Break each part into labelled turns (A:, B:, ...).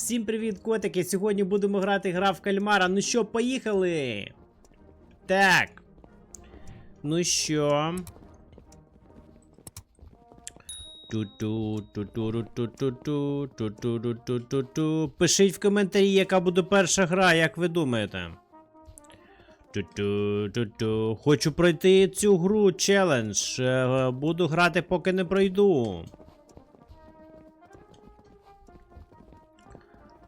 A: Всім привіт, котики! Сьогодні будемо грати гра в кальмара. Ну що, поїхали? Так. Ну що? Ту-ту, ту-ту-ру-ту-ту-ту, ту-ту-ру-ту-ту-ту. Пишіть в коментарі, яка буде перша гра, як ви думаєте. Ту-ту-ту-ту. Хочу пройти цю гру челендж. Е, Буду грати, поки не пройду.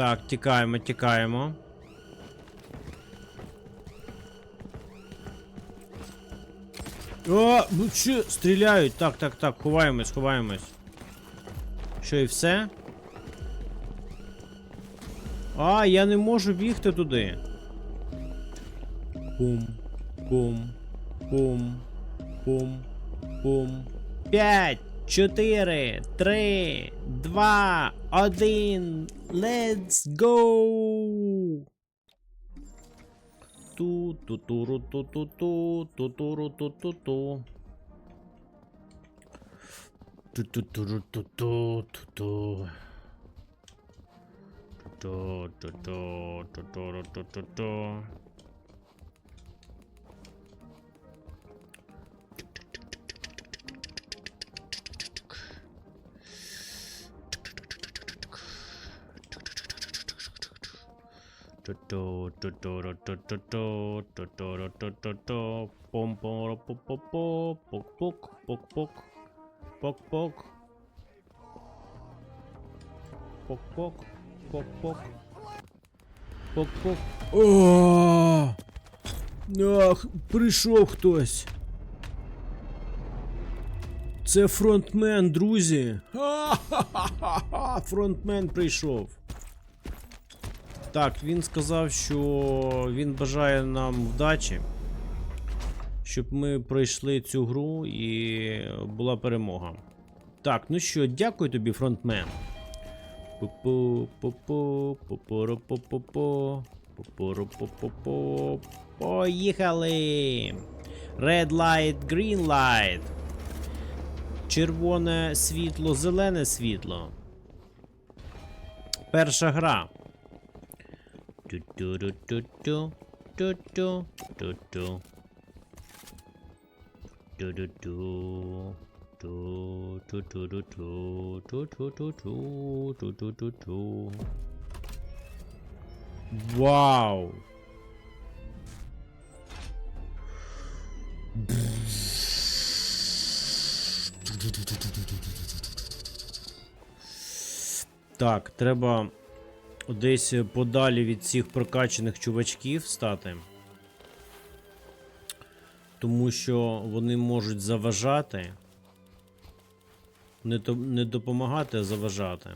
A: Так, тікаємо, тікаємо. О, ну що, стріляють. Так, так, так, ховаємось, ховаємось. Що і все? А, я не можу бігти туди. Пум, пум, пум, пум, пум. П'ять, чотири, три, два, Odin, let's go! Tu tu tu ru tu tu tu tu tu ru tu tu tu. Tu tu tu ru tu tu tu tu. Tu tu tu tu tu tu tu tu tu. Пук-пук, пок-пок, пок-пок, пок-пок, пок-пок. О! Ах, прийшов хтось. Це фронтмен, друзі. Ха-ха-ха-ха! Фронтмен прийшов. Так, він сказав, що він бажає нам вдачі, щоб ми пройшли цю гру і була перемога. Так, ну що, дякую тобі, фронтмен. Поїхали! Red light, green light. Червоне світло, зелене світло. Перша гра. Ту-ту-ру-ту-ту, ту-ту, ту-ту. Ту-ту-ту. Ту-ту-ту-ту, ту-ту-ту-ту, ту-ту-ту-ту. Вау! Так, треба десь подалі від цих прокачаних чувачків стати. Тому що вони можуть заважати. Не, то, не допомагати, а заважати.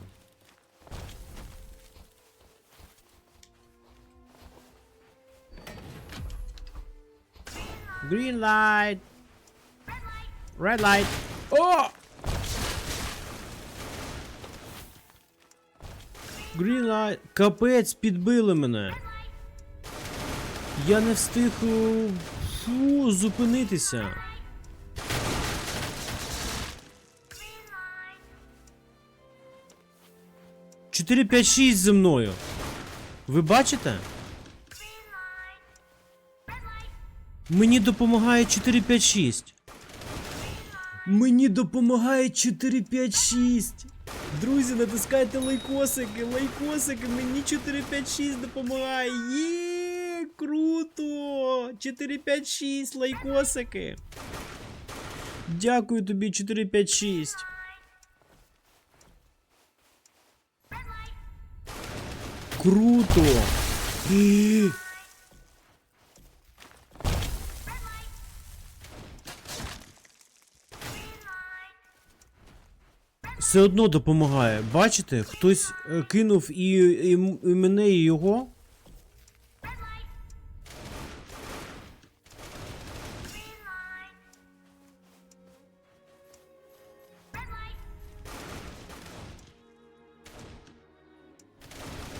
A: Green light. Red light. О! Green. Капець, підбили мене. Я не встиг е, фу, зупинитися. Чотири, п'ять, шість зі мною. Ви бачите? Мені допомагає 456. Мені допомагає 456. Друзі, натискайте лайкосики, лайкосики, мені 456 допомагає. Є, круто! 456 лайкосики. Дякую тобі, 456. Круто! Е. все одно допомагає. Бачите, хтось е, кинув і, і, і мене, і його.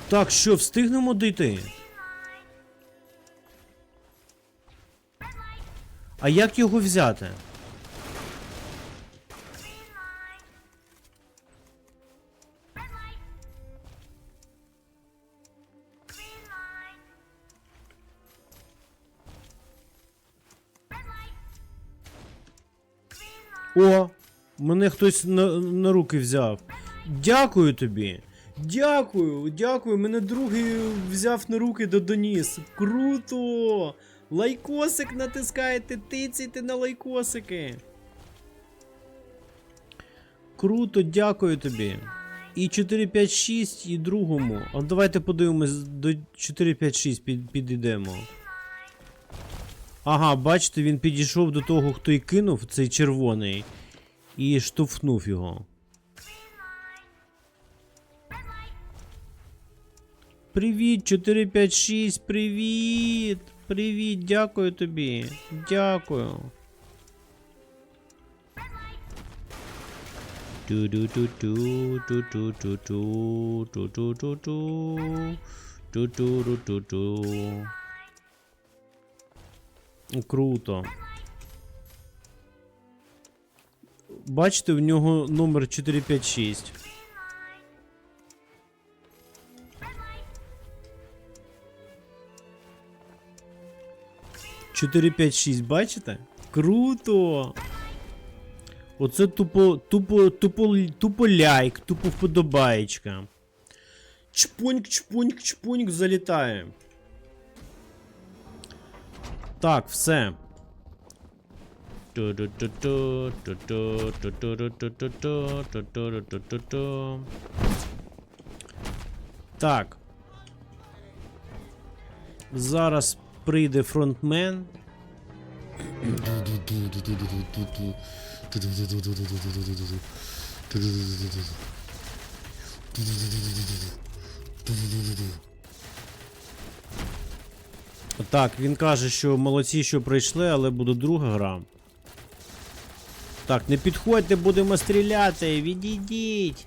A: Так, що, встигнемо дійти? А як його взяти? О, мене хтось на, на руки взяв. Дякую тобі. Дякую, дякую. Мене другий взяв на руки до доніс. Круто! Лайкосик натискаєте, тицяйте на лайкосики. Круто, дякую тобі. І 456, і другому. А давайте подивимось, до 456 під, підійдемо. Ага, бачите, він підійшов до того, хто й кинув цей червоний, і штовхнув його. Привіт, 456, привіт! Привіт, дякую тобі. Дякую. Ту-ду-ту-ту, ту-ту-ту-ту, ту-ту-ту-ту, ту-ту-ру-ту-ту. Круто. Бачите, в нього номер 456. Чотири, п'ять, шість, бачите? Круто! Оце тупо, тупо, тупо, тупо ляйк, тупо вподобаєчка. Чпуньк, чпуньк, чпуньк залітає. Так, все. Так. Зараз прийде фронтмен. Так, він каже, що молодці, що прийшли, але буде друга гра. Так, не підходьте, будемо стріляти, відійдіть.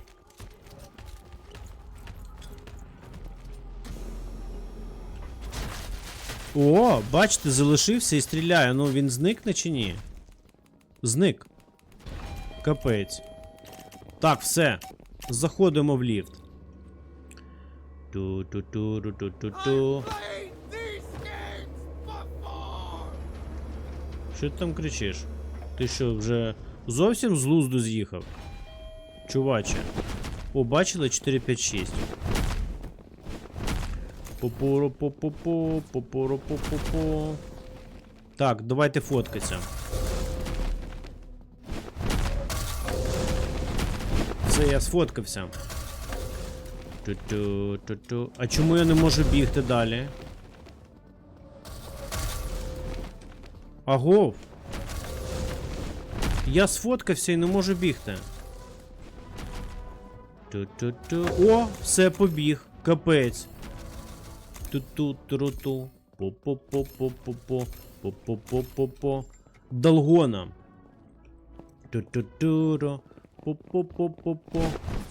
A: О, бачите, залишився і стріляє. Ну він зникне чи ні? Зник. Капець. Так, все. Заходимо в ліфт. Ту-ту-ту-ру-ту-ту-ту. Що ти там кричиш? Ти що, вже зовсім з лузду з'їхав? Чуваче. О, бачили 456. попоро по по по попоро по по по Так, давайте фоткатися. Все, я сфоткався. Ту-ту-ту-ту. А чому я не можу бігти далі? Агов. Я сфоткався і не можу бігти. Ту-ту-ту. О, все побіг. Капець. Ту-ту-ту-ту. По-по-по-по-по-по. По-по-по-по-по. Долгона. Ту-ту-ту-ро. По-по-по-по-по.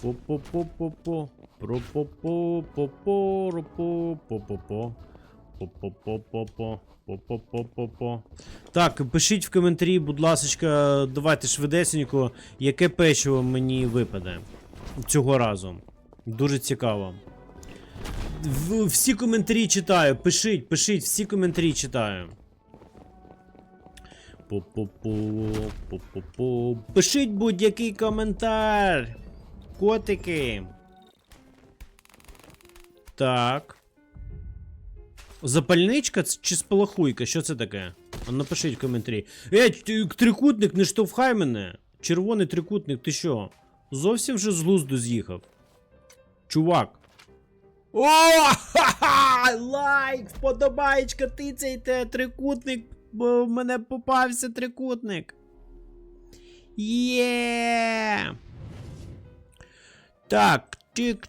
A: По-по-по-по-по. Про-по-по-по-по. Ро-по-по-по-по. По-по-по-по-по. По-по-по-по-по. Так, пишіть в коментарі, будь ласка, давайте швидесенько, яке печиво мені випаде цього разу. Дуже цікаво. В- всі коментарі читаю. Пишіть, пишіть, всі коментарі читаю. По-по-по, по-по-по. Пишіть будь-який коментар. Котики. Так. Запальничка чи спалахуйка? Що це таке? А напишіть в коментарі. Е, ти- трикутник, не штовхай мене. Червоний трикутник, ти що? Зовсім вже з глузду з'їхав. Чувак. О! Ха-ха! Лайк! Вподобаєчка, тицяйте! Трикутник! Бо в мене попався трикутник. Є! Так, тик,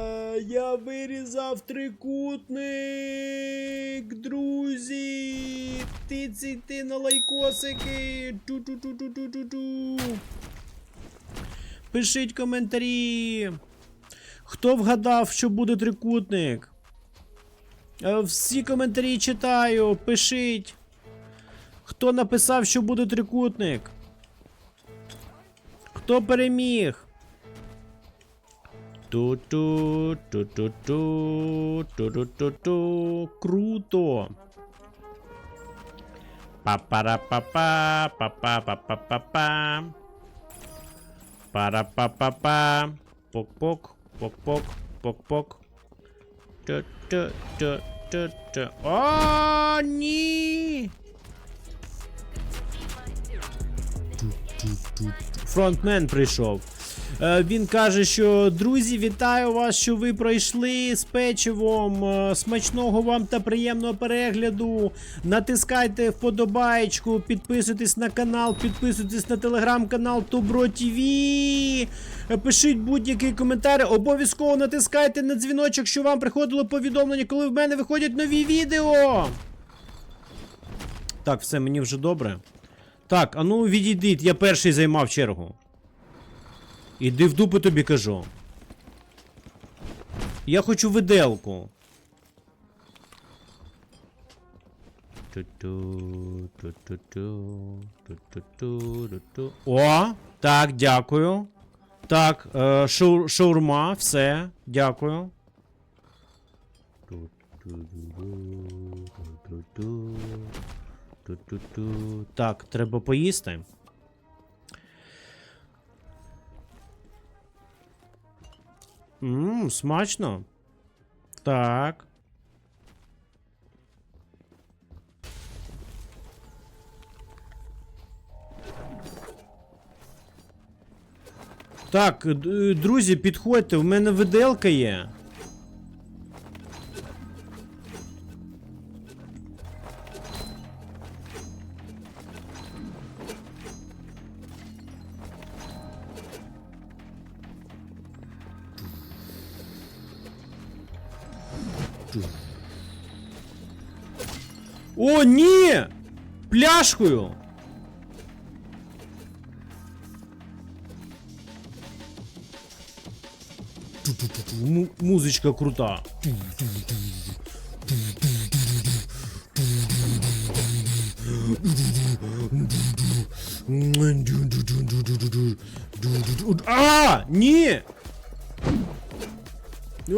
A: Я вирізав трикутник, друзі! Тиційте на лайкосики! Ту-ту-ту-ту-ту-ту-ту! Пишіть коментарі! Хто вгадав, що буде трикутник? Е, Всі коментарі читаю, пишіть. Хто написав, що буде трикутник? Хто переміг? Ту-ту, ту-ту-ту, ту-ту-ту-ту. Круто. Па-пара-па-па, па-па-па-па-па-па. Пара-па-па-па. Пок-пок, пок-пок, пок-пок. Ту-ту-ту-ту-ту. О, ні! Фронтмен прийшов. Е, Він каже, що друзі, вітаю вас, що ви пройшли з печивом. Е, Смачного вам та приємного перегляду. Натискайте вподобаєчку, підписуйтесь на канал, підписуйтесь на телеграм-канал Тубро ТВ. Е, Пишіть будь-який коментар. Обов'язково натискайте на дзвіночок, щоб вам приходило повідомлення, коли в мене виходять нові відео. Так, все, мені вже добре. Так, а ну відійдіть, я перший займав чергу. Іди в дупу тобі кажу. Я хочу виделку. О, так, дякую. Так, е, шаур, шаурма, все, дякую. Так, треба поїсти. Ммм, смачно. Так. Так, друзі, підходьте, в мене виделка є. О, ні! Пляшкою! Му- музичка крута. А! Ні!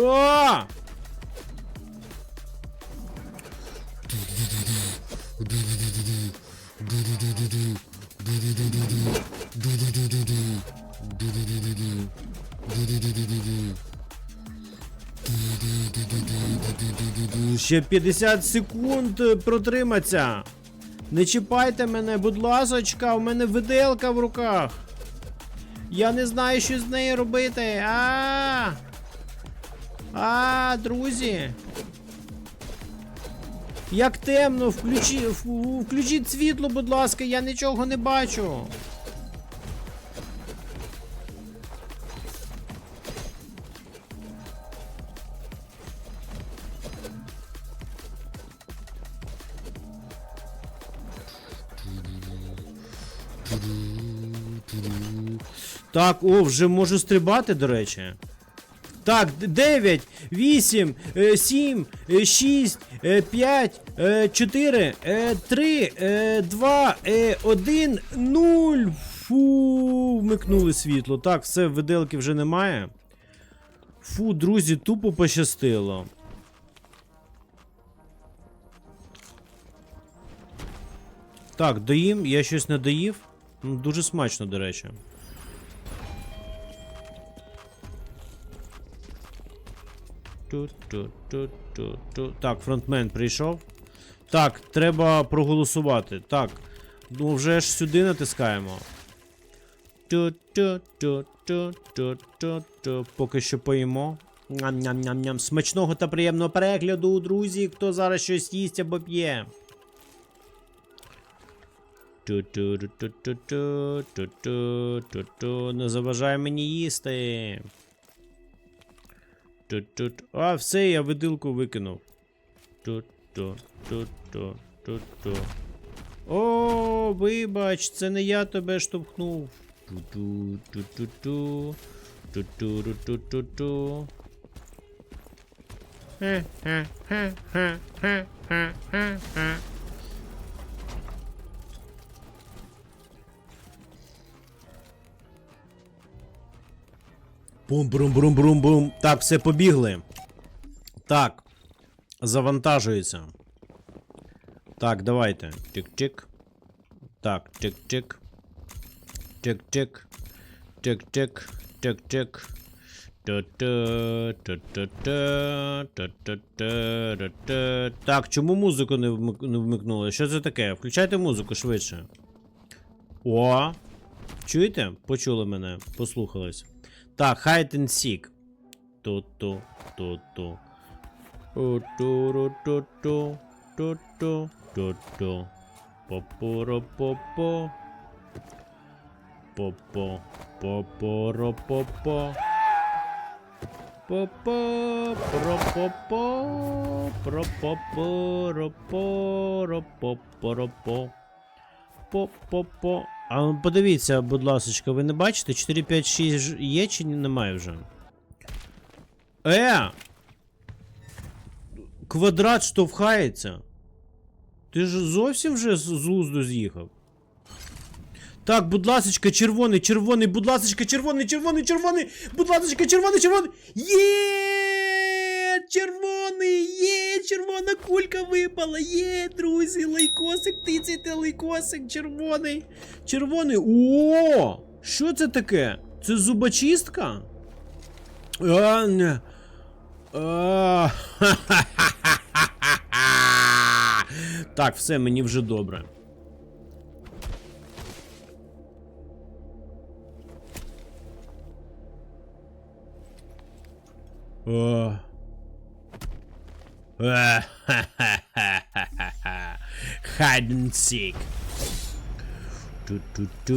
A: А! Ще 50 секунд е, протриматься. Не чіпайте мене, будь ласочка, у мене виделка в руках. Я не знаю, що з нею робити. А! А, друзі. Як темно, включи, включіть світло, будь ласка, я нічого не бачу. Так, о, вже можу стрибати, до речі. Так, 9, 8, 7, 6, 5, 4, 3, 2, 1, 0. Фу, вмикнули світло. Так, все, виделки вже немає. Фу, друзі, тупо пощастило. Так, доїм, я щось не доїв. Дуже смачно, до речі. Так, фронтмен прийшов. Так, треба проголосувати. Так. Ну вже ж сюди натискаємо. Поки що поїмо. Ням-ням-ням-ням. Смачного та приємного перегляду, друзі, хто зараз щось їсть або п'є. Не заважай мені їсти. А, все, я видилку викинув. Ту-ту-ту-ту-ту-ту. О, вибач, це не я тебе штовхнув. Ту-ту-ту-ту-ту. Ту-ту-ру-ту-ту-ту. Хе-хе-хе-хе-хе-хе-хе. Бум-брум-брум-брум-брум. Так, все побігли. Так. Завантажується. Так, давайте. Тик-тик. Так. Тик-тик. Тик-тик. Ту-ту, ту-ту-ту. Так, чому музику не вмикнули? Що це таке? Включайте музику швидше. О! Чуєте? Почули мене, послухались. Так, hide and seek. Ту-ту, ту-ту. Ту-ту-ру-ту-ту, ту-ту, ту-ту. Попоро-попо. Попо, попоро-попо. Попо, про-попо, про-попо, ро-по-ро-по. По-по-по. А ну, подивіться, будь ласка, ви не бачите? 4, 5, 6 ж є чи немає вже? Е! Квадрат штовхається. Ти ж зовсім вже з з лузду з'їхав. Так, будь ласочка, червоний, червоний, будь ласочка, червоний, червоний, червоний, будь ласочка, червоний, червоний. Є! Червоний! Є! Червона кулька випала! Є, друзі! Лайкосик, тицяйте, лайкосик, червоний! Червоний! О! Що це таке? Це зубочистка? А, не. А, Так, все, мені вже добре. О. Hide and seek. Ту-ту-ту,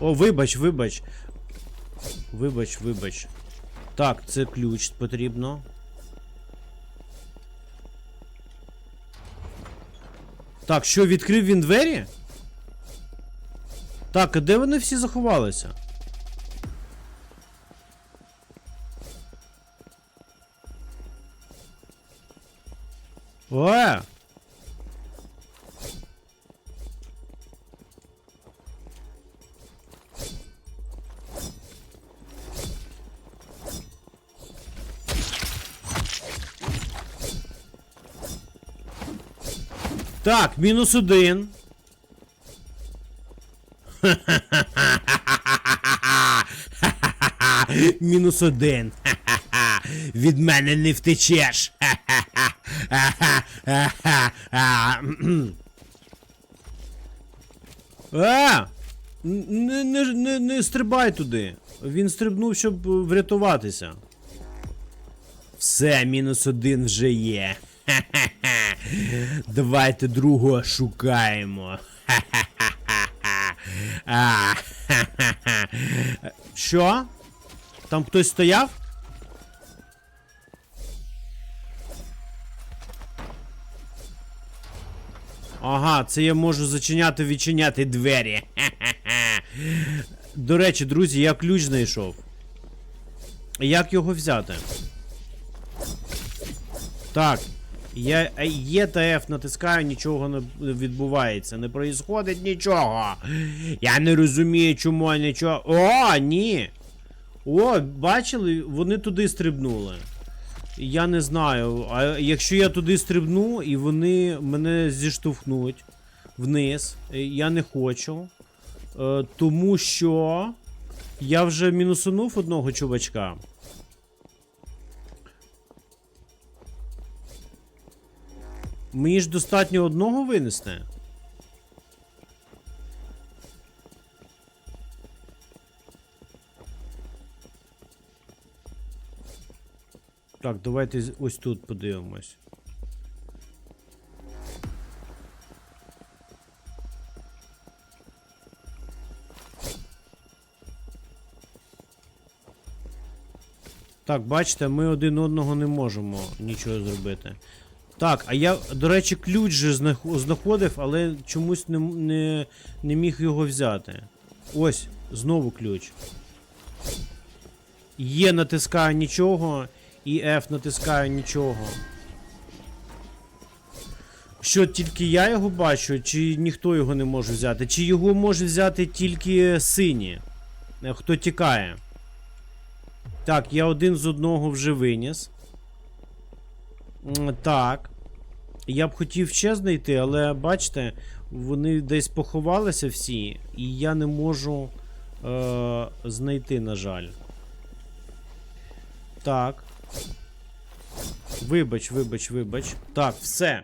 A: О, вибач, вибач. Вибач, вибач. Так, це ключ потрібно. Так, що, відкрив він двері? Так, а де вони всі заховалися? О! Так, мінус один. Мінус один. Від мене не втечеш. А! Не, не, не, не стрибай туди. Він стрибнув, щоб врятуватися. Все, мінус один вже є. Давайте другого шукаємо. А, Що? Там хтось стояв? Ага, це я можу зачиняти відчиняти двері. До речі, друзі, я ключ знайшов. Як його взяти? Так. Я Е та F натискаю, нічого не відбувається. Не проїсходить нічого. Я не розумію, чому нічого. О, ні. О, бачили, вони туди стрибнули. Я не знаю. А якщо я туди стрибну і вони мене зіштовхнуть, вниз. Е, Я не хочу. Е, тому що я вже мінусунув одного чувачка. Мені ж достатньо одного винести. Так, давайте ось тут подивимось. Так, бачите, ми один одного не можемо нічого зробити. Так, а я, до речі, ключ же знаходив, але чомусь не, не, не міг його взяти. Ось, знову ключ. Є натискаю нічого, і F натискаю нічого. Що, тільки я його бачу, чи ніхто його не може взяти? Чи його може взяти тільки сині? Е, Хто тікає? Так, я один з одного вже виніс. Так. Я б хотів ще знайти, але бачите, вони десь поховалися всі, і я не можу е- знайти, на жаль. Так. Вибач, вибач, вибач. Так, все.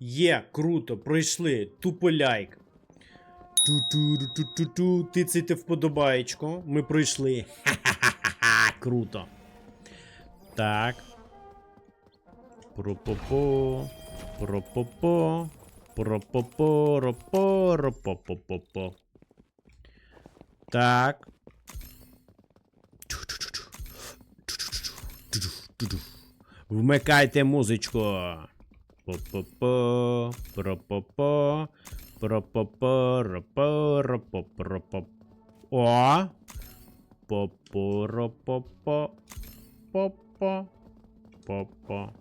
A: Є, круто, пройшли. Тупо лайк. Ту-ту-ру-ту-ту-ту. Тицайте вподобаєчко. Ми пройшли. Ха-ха-ха-ха. Круто. Так. Про-по-по. Про-по-по. Про-по-по. Ро-по. Ро-по-по-по-по. Так. Вмикайте музичку. По-по-по, про-по-по, про-по-по, ро-по, ро-по-про-по. О! По-по-ро-по-по, по-по, по-по,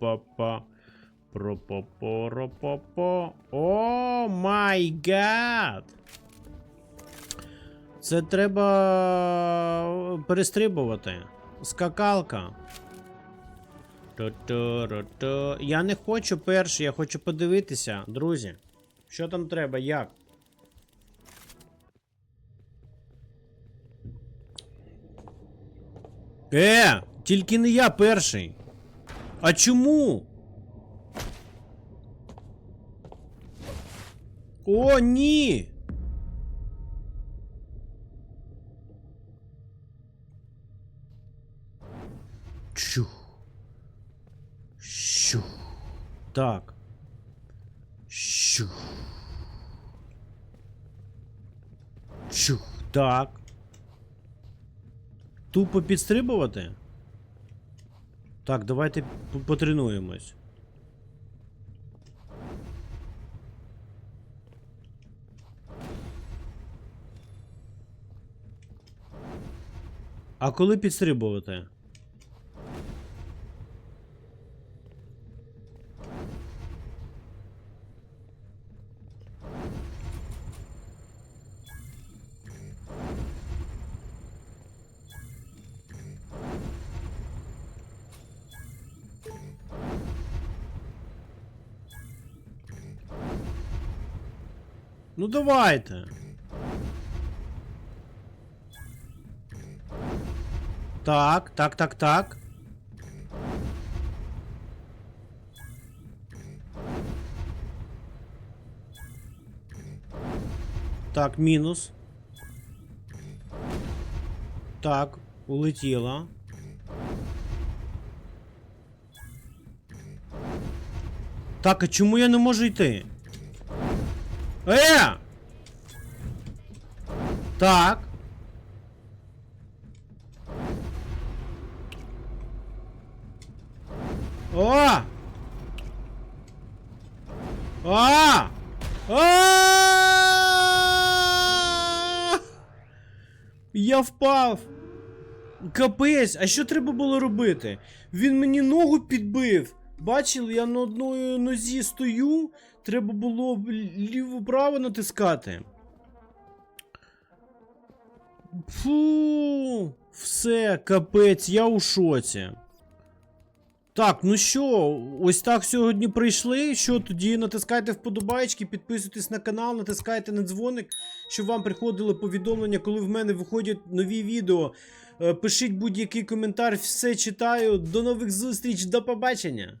A: по-по. Про-по-по-ро-по-по. О май гад! Це треба перестрибувати. Скакалка. Я не хочу перший, я хочу подивитися, друзі. Що там треба, як? Е, тільки не я перший. А чому? О, ні! Чух. Щух. Так. Щух. Чух. Так. Тупо підстрибувати? Так, давайте потренуємось. А коли підстрибувати? Ну давайте. Так, так, так, так. Так, мінус. Так, улетіла. Так, а чому я не можу йти? Е! Так. О! А! А! Я впав. Капець, а що треба було робити? Він мені ногу підбив. Бачили, я на одній нозі стою. Треба було ліво-право натискати. Фу, все, капець, я у шоці. Так, ну що, ось так сьогодні прийшли. Що тоді натискайте вподобайки, підписуйтесь на канал, натискайте на дзвоник, щоб вам приходили повідомлення, коли в мене виходять нові відео. Е, Пишіть будь-який коментар, все читаю. До нових зустріч, до побачення!